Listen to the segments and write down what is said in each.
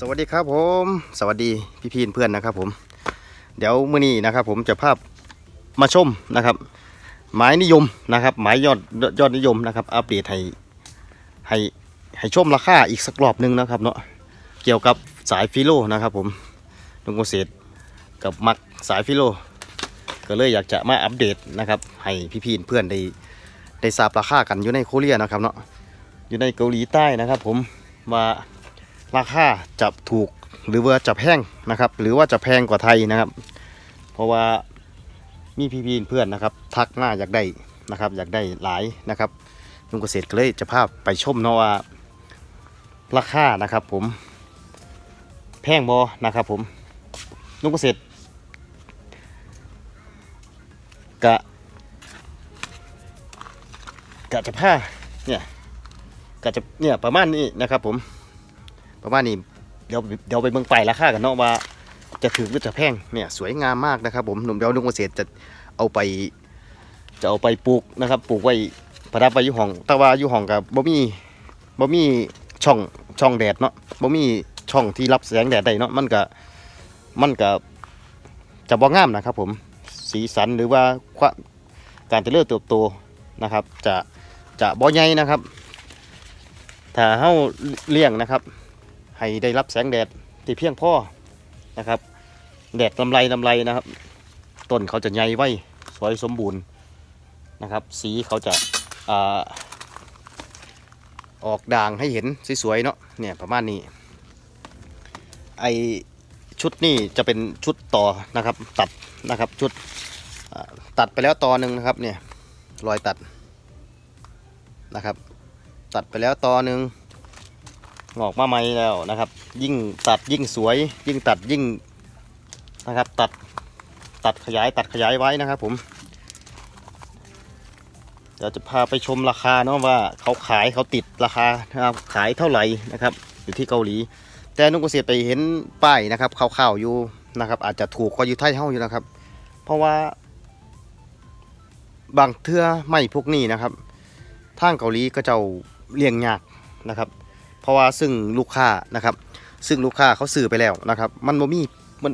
สวัสดีครับผม สวัสดีพี่พีนเพื่อนนะครับผม เดี๋ยวมื้อนี้นะครับ ผมจะภาพมาชมนะครับหมายนิยมนะครับหมายยอดยอดนิยมนะครับ อัปเดตให้ให้ให้ชมราคาอีกสักรอบหนึงนะครับเนาะเกี่ยวกับสายฟิโลนะครับ ผมลุงเกษตรกับมักสายฟิโล ก็เลยอยากจะมาอัปเดตนะครับ ให้พี่พีนเพื่อนได้ได้ทราบราคากันอยู่ในโคเรียนะครับเนาะอยู่ในเกาหลีใต้นะครับ ผมว่า ราคาจะถูกหรือว่าจะแพงนะครับ หรือว่าจะแพงกว่าไทยนะครับ เพราะว่ามีพี่ๆเพื่อนนะครับ ทักมาอยากได้นะครับ อยากได้หลายนะครับลุงเกษตรก็เลยจะพาไปชมเนาะว่าราคานะครับ ผม แพงบอนะครับ ผมลุงเกษตรกะกะจะพาเนี่ยกะจะเนี่ยประมาณนี้นะครับ ผม ประมาณนี้เดี๋ยวเดี๋ยวไปเบิ่งไปราคากันเนาะว่า จะถือหรือจะแพงเนี่ยสวยงามมากนะครับ ผมหนุ่มเดียวนุ่งเกษตรจะเอาไป จะเอาไปปลูกนะครับ ปลูกไว้ประดับไว้อยู่ห้อง แต่ว่าอยู่ห้องกับบ่มีบ่มีช่องช่องแดดเนาะบ่มีช่องที่รับแสงแดดได้เนาะมันก็มันก็จะบ่งามนะครับ ผมสีสันหรือว่าความการเจริญเติบโตนะครับ จะจะบ่ใหญ่นะครับ ถ้าเฮาเลี้ยงนะครับ ให้ได้รับแสงแดดที่เพียงพอนะครับ แดดลำไรลำไรนะครับ ต้นเขาจะใหญ่ไว้สวยสมบูรณ์นะครับ สีเขาจะอาออกด่างให้เห็นสวยๆเนาะเนี่ยประมาณนี้ ไอชุดนี่จะเป็นชุดต่อนะครับ ตัดนะครับชุดตัดไปแล้วตอหนึ่งนะครับเนี่ยรอยตัดนะครับ ตัดไปแล้วตอหนึ่ง งอกมาใหม่แล้วนะครับ ยิ่งตัดยิ่งสวย ยิ่งตัดยิ่งนะครับ ตัดตัดขยายตัดขยายไว้นะครับ ผมเดี๋ยวจะพาไปชมราคาเนาะว่าเขาขายเขาติดราคานะครับขายเท่าไหร่นะครับ อยู่ที่เกาหลี แต่นุ่งเกษตรไปเห็นป้ายนะครับข่าวๆอยู่นะครับ อาจจะถูกกว่าอยู่ไทยเท่าอยู่นะครับ เพราะว่า บางเทื่อไม่พวกนี้นะครับทางเกาหลีก็จ้าเลี้ยงยากนะครับ เพราะว่าซึ่งลูกค้านะครับ ซึ่งลูกค้าเขาซื้อไปแล้วนะครับ มันบ่มีมัน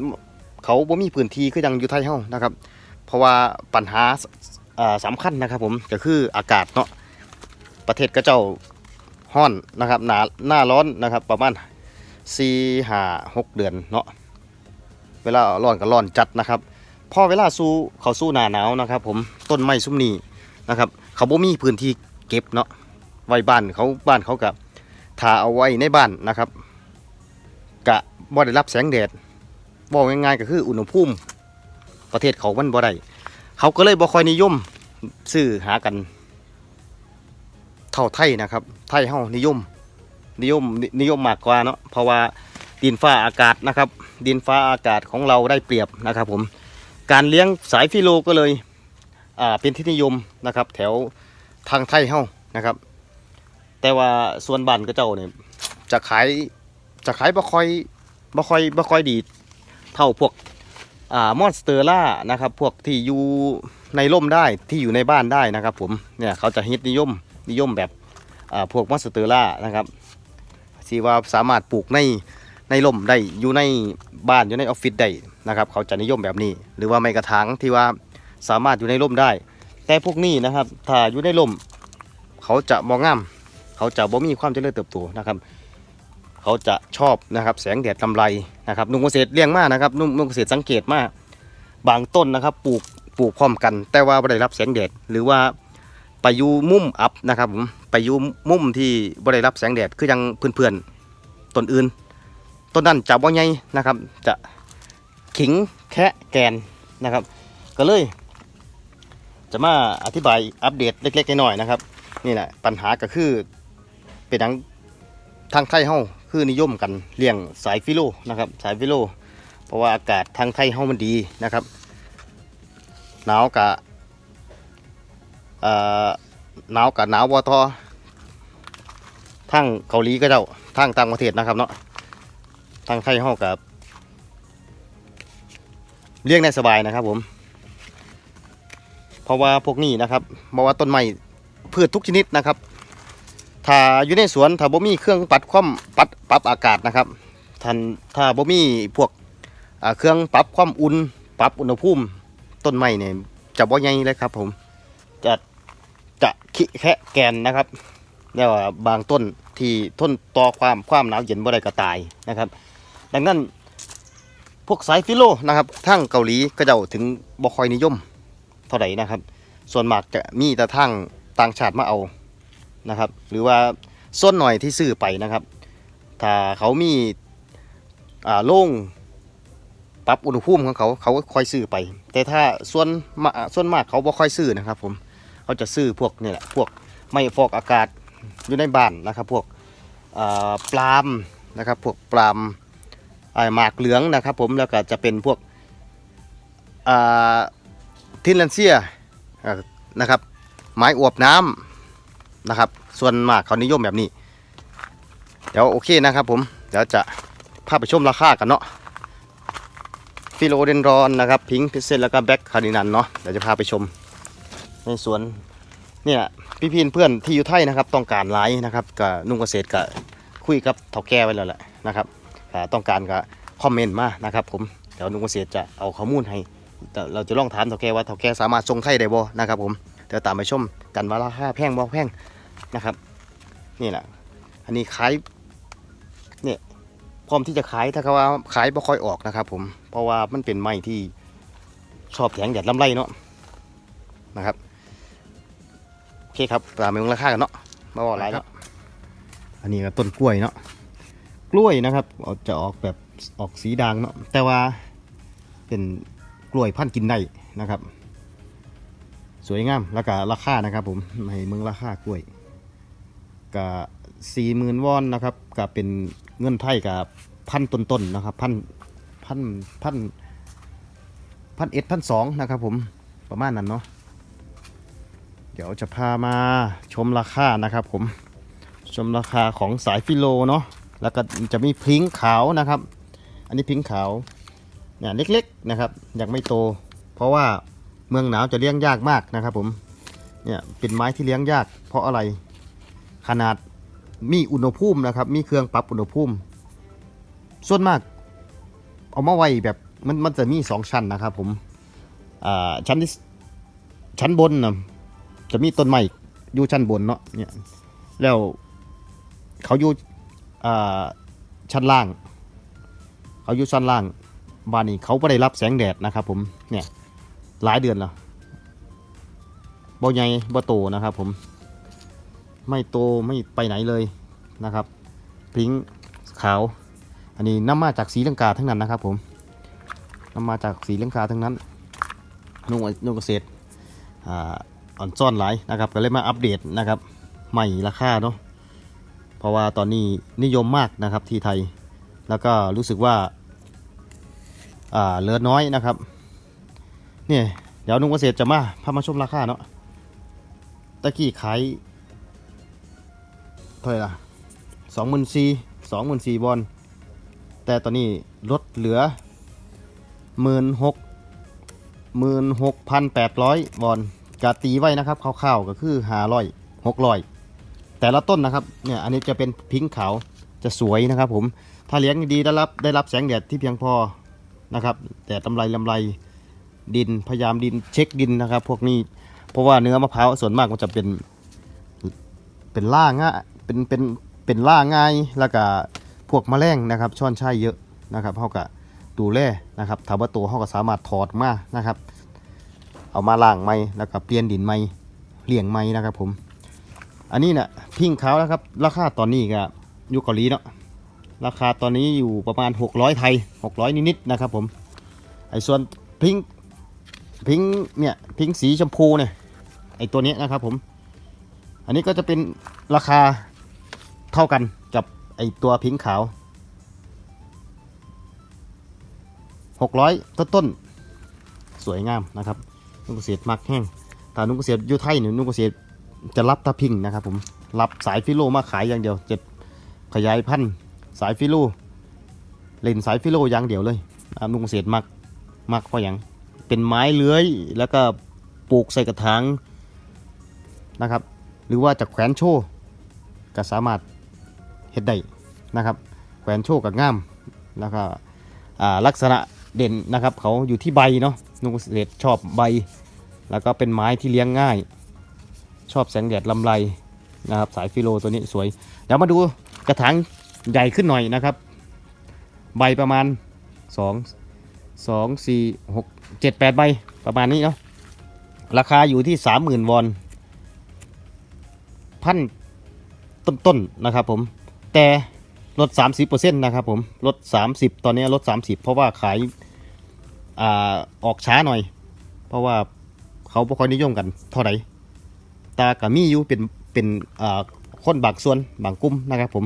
เขาบ่มีพื้นที่คือยังอยู่ไทยเฮานะครับ เพราะว่าปัญหาสอ่าสำคัญนะครับ ผมก็คืออากาศเนาะประเทศก็เจ้าฮ้อนนะครับหนาหน้าร้อนนะครับประมาณ4 5 6เดือนเนาะเวลาร้อนก็ร้อนจัดนะครับพอเวลาสู้เขาสู้หนาหนาวนะครับ ผมต้นไม้ซุ้มนี้นะครับ เขาบ่มีพื้นที่เก็บเนาะไว้บ้านเขาบ้านเขากับ ถ้าเอาไว้ในบ้านนะครับ กะบ่ได้รับแสงแดดบอกง่ายๆก็คืออุณหภูมิประเทศเขามันบ่ได้เขาก็เลยบ่ค่อยนิยมซื้อหากันเท่าไทยนะครับ ไทยเฮานิยม นิยมนิยมมากกว่าเนาะเพราะว่าดินฟ้าอากาศนะครับ ดินฟ้าอากาศของเราได้เปรียบนะครับ ผมการเลี้ยงสายฟิโลก็เลยเป็นที่นิยมนะครับ แถวทางไทยเฮานะครับ แต่ว่าส่วนบ้านก็เจ้าเนี่ยจะขายจะขายบ่ค่อยบ่ค่อยบ่ค่อยดีเท่าพวกอ่ามอนสเตอร่านะครับ พวกที่อยู่ในร่มได้ที่อยู่ในบ้านได้นะครับ ผมเนี่ยเขาจะฮิตนิยมนิยมแบบอ่าพวกมอนสเตอร่านะครับที่ว่าสามารถปลูกในในร่มได้อยู่ในบ้านอยู่ในออฟฟิศได้นะครับ เขาจะนิยมแบบนี้ หรือว่าไม้กระถางที่ว่าสามารถอยู่ในร่มได้ แต่พวกนี้นะครับถ้าอยู่ในร่ม เขาจะมองงาม เขาจะบ่มีความเจริญเติบโตนะครับ เขาจะชอบนะครับแสงแดดลำไรนะครับนุ่งเกษตรเลี้ยงมากนะครับนุ่งเกษตรสังเกตมากบางต้นนะครับปลูกปลูกพร้อมกัน แต่ว่าไม่ได้รับแสงแดดหรือว่าไปยูมุมอับนะครับผมไปยูมุมที่ไม่ได้รับแสงแดดคือยังเพื่อนๆต้นอื่นต้นนั้นจะบ่ใหญ่นะครับ จะขิงแคะแกนนะครับ ก็เลย จะมาอธิบายอัปเดตเล็กๆน้อยๆนะครับ นี่แหละปัญหาก็คือ เป็นหยังทางไทยเฮาคือนิยมกันเลี้ยงสายฟิโลนะครับ สายฟิโล เพราะว่าอากาศทางไทยเฮามันดีนะครับหนาวกะเอ่อหนาวกะหนาวบ่ทอทางเกาหลีก็เจ้าทางต่างประเทศนะครับเนาะทางไทยเฮากับเลี้ยงได้สบายนะครับผมเพราะว่าพวกนี้นะครับเพราะว่าต้นไม้พืชทุกชนิดนะครับ ถ้าอยู่ในสวนถ้าบ่มีเครื่องปัดความปัดปรับอากาศนะครับท่านถ้าบ่มีพวกเครื่องปรับความอุ่นปรับอุณหภูมิต้นไม้เนี่ยจะบ่ใหญ่เลยครับ ผมจะจะขี้แคะแกนนะครับแล้วบางต้นที่ทนต่อความความหนาวเย็นบ่ได้ก็ตายนะครับ ดังนั้นพวกสายฟิโลนะครับทั้งเกาหลีก็เจ้าถึงบ่คอยนิยมเท่าไหร่นะครับ ส่วนมากจะมีแต่ทั้งต่างชาติมาเอา นะครับ หรือว่าส่วนหน่อยที่ซื้อไปนะครับ ถ้าเขามีอ่าโล่งปรับอุณหภูมิของเขาเขาก็ค่อยซื้อไป แต่ถ้าส่วนมาส่วนมากเขาบ่ค่อยซื้อนะครับ ผมเขาจะซื้อพวกนี่แหละพวกไม่ฟอกอากาศอยู่ในบ้านนะครับ พวกปลามนะครับ พวกปลาล์มอ่าหมากเหลืองนะครับ ผมแล้วก็จะเป็นพวกทินลันเซียนะครับ ไม้อวบน้ำ นะครับ ส่วนมากเขานิยมแบบนี้ เดี๋ยวโอเคนะครับผม เดี๋ยวจะพาไปชมราคากันเนาะฟิโลเดนรอนนะครับ พิงค์พิเศษแล้วก็แบ็คคาร์ดินันเนาะเดี๋ยวจะพาไปชม ในสวนเนี่ยพี่พีนเพื่อนที่อยู่ไทยนะครับ ต้องการไลฟ์นะครับกับนุ่งเกษตรกับคุยกับเถาแก่ไว้แล้วแหละนะครับอ่าต้องการก็คอมเมนต์มานะครับ ผมเดี๋ยวนุ่งเกษตรจะเอาข้อมูลให้เราจะลองถามเถาแก่ว่าเถาแก่สามารถส่งไทยได้บ่นะครับ ผมเดี๋ยวตามไปชม กันว่าราคาแพงบ่แพงนะครับ นี่แหละอันนี้ขายพร้อมที่จะขายถ้าเขาว่าขายบ่ค่อยออกนะครับ ผมเพราะว่ามันเป็นไม้ที่ชอบแข็งแดดลำไรเนาะนะครับโอเคครับตามไปลงราคากันเนาะมาบอกอะไรเนาะอันนี้ก็ต้นกล้วยเนาะกล้วยนะครับเอาจะออกแบบออกสีด่างเนาะแต่ว่าเป็นกล้วยพันธุ์กินได้นะครับ สวยงาม แล้วก็ราคานะครับผมให้เมืองราคากล้วยก็สี่หมื่นวอนนะครับก็เป็นเงินไทยกับพันต้นๆนะครับพันพันพันพันเอ็ดพันสองนะครับผมประมาณนั้นเนาะเดี๋ยวจะพามาชมราคานะครับผมชมราคาของสายฟิโลเนาะแล้วก็จะมีพิงขาวนะครับ อันนี้พิงขาวเนี่ยเล็กๆนะครับยังไม่โต เพราะว่า เมืองหนาวจะเลี้ยงยากมากนะครับผมเนี่ยเป็นไม้ที่เลี้ยงยาก เพราะอะไรขนาดมีอุณหภูมินะครับ มีเครื่องปรับอุณหภูมิ ส่วนมาก เอามาไว้แบบมันมันจะมีสองชั้นนะครับผมอ่าชั้นที่ชั้นบนนะจะมีต้นไม้อยู่ชั้นบนเนาะเนี่ยแล้วเขาอยู่อ่าชั้นล่าง เขาอยู่ชั้นล่างบ้านนี้เขาไม่ได้รับแสงแดดนะครับผมเนี่ย หลายเดือนแล้วบ่ใหญ่บ่โตนะครับผม ไม่โตไม่ไปไหนเลยนะครับพิงขาว อันนี้นำมาจากสีลังกาทั้งนั้นนะครับ ผมนำมาจากสีลังกาทั้งนั้นนุ่งนุ่งเกษตรอ่อ่อนซ่อนหลายนะครับ ก็เลยมาอัปเดตนะครับ ใหม่ราคาเนาะเพราะว่าตอนนี้นิยมมากนะครับที่ไทย แล้วก็รู้สึกว่าอ่าเหลือน้อยนะครับ เนี่ยเดี๋ยวนุ่งเกษตรจะมาพามาชมราคาเนาะตะกี้ขายเท่าไหร่ล่ะสองหมื่นสี่สองหมื่นสี่บอลแต่ตอนนี้ลดเหลือหมื่นหกหมื่นหกพันแปดร้อยบอลกะตีไว้นะครับคร่าวๆก็คือหาร้อยหกร้อยแต่ละต้นนะครับเนี่ยอันนี้จะเป็นพิงค์ขาวจะสวยนะครับผมถ้าเลี้ยงดีได้รับได้รับแสงแดดที่เพียงพอนะครับแต่ลำไรลำไร ดินพยายามดินเช็คดินนะครับ พวกนี้เพราะว่าเนื้อมะพร้าวส่วนมากมันจะเป็นเป็นล่าง่ายเป็นเป็นเป็นล่าง่ายแล้วก็พวกแมลงนะครับ ช่อนช่เยอะนะครับเขาก็ดูแลนะครับถ้าว่าตัวเขาก็สามารถถอดมานะครับ เอามาล่างไม้แล้วก็เปลี่ยนดินไม้เลี้ยงไม้นะครับผม อันนี้เนี่ยพิ้งเขานะครับ ราคาตอนนี้ก็อยู่เกาหลีเนาะราคาตอนนี้อยู่ประมาณ 600 ไทย 600 นิดๆนะครับผมไอ้ส่วนพิ้ง พิงเนี่ยพิงสีชมพูเนี่ยไอตัวนี้นะครับผม อันนี้ก็จะเป็นราคาเท่ากันกับไอตัวพิงค์ขาว600ต้นต้นสวยงามนะครับนุ่งเกษตรมักแห้งถ้านุ่งเกษตรอยูไทยเนี่ยนุ่งเกษตรจะรับตะพิงนะครับผมรับสายฟิโลมาขายอย่างเดียวจะขยายพันธุ์สายฟิโลเล่นสายฟิโลอย่างเดียวเลยนุ่งเกษตรมักมักเพราะอย่าง เป็นไม้เลื้อย แล้วก็ปลูกใส่กระถางนะครับ หรือว่าจะแขวนโชว์ก็สามารถเฮ็ดได้นะครับ แขวนโชว์กับง่ามแล้วก็ลักษณะเด่นนะครับเขาอยู่ที่ใบเนาะนุ่งเกษตรชอบใบ แล้วก็เป็นไม้ที่เลี้ยงง่าย ชอบแสงแดดลำไรนะครับสายฟิโลตัวนี้สวย เดี๋ยวมาดูกระถางใหญ่ขึ้นหน่อยนะครับ ใบประมาณ 2 2 4 6 7 8ใบประมาณนี้เนาะราคาอยู่ที่30,000วอนพันต้นๆนะครับผม แต่ลด 30%นะครับผมลด 30 ตอนนี้ลด 30 เพราะว่าขายอ่าออกช้าหน่อย เพราะว่าเขาไม่ค่อยนิยมกันเท่าไหร่ตากับมีอยู่เป็นเป็นอ่าคนบางส่วนบางกลุ่มนะครับผม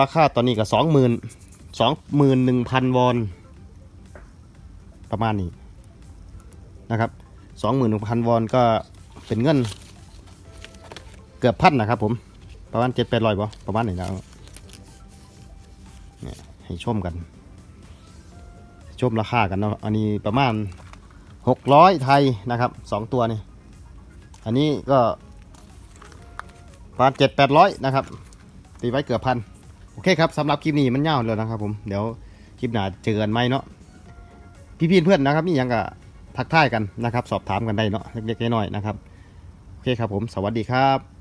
ราคาตอนนี้ก็สองหมื่น สองหมื่นหนึ่งพันวอน ประมาณนี้นะครับสองหมื่นหนึ่งพันวอนก็เป็นเงิน เกือบพันนะครับ ผม ประมาณเจ็ดแปดร้อยป่ประมาณนี้นะเนี่ยให้ชมกัน ชมราคากันเนาะอันนี้ประมาณหกร้อยไทยนะครับสองตัวนี่อันนี้ก็ประมาณเจ็ดแปดร้อยนะครับ ตีไว้เกือบพัน โอเคครับสำหรับคลิปนี้มันยาวแล้วนะครับผมเดี๋ยวคลิปหน้าเจอกันไหมเนาะพี่ๆเพื่อนนะครับนี่ยังก็ทักทายกันนะครับ สอบถามกันได้เนาะเล็กๆน้อยๆนะครับ โอเคครับผม สวัสดีครับ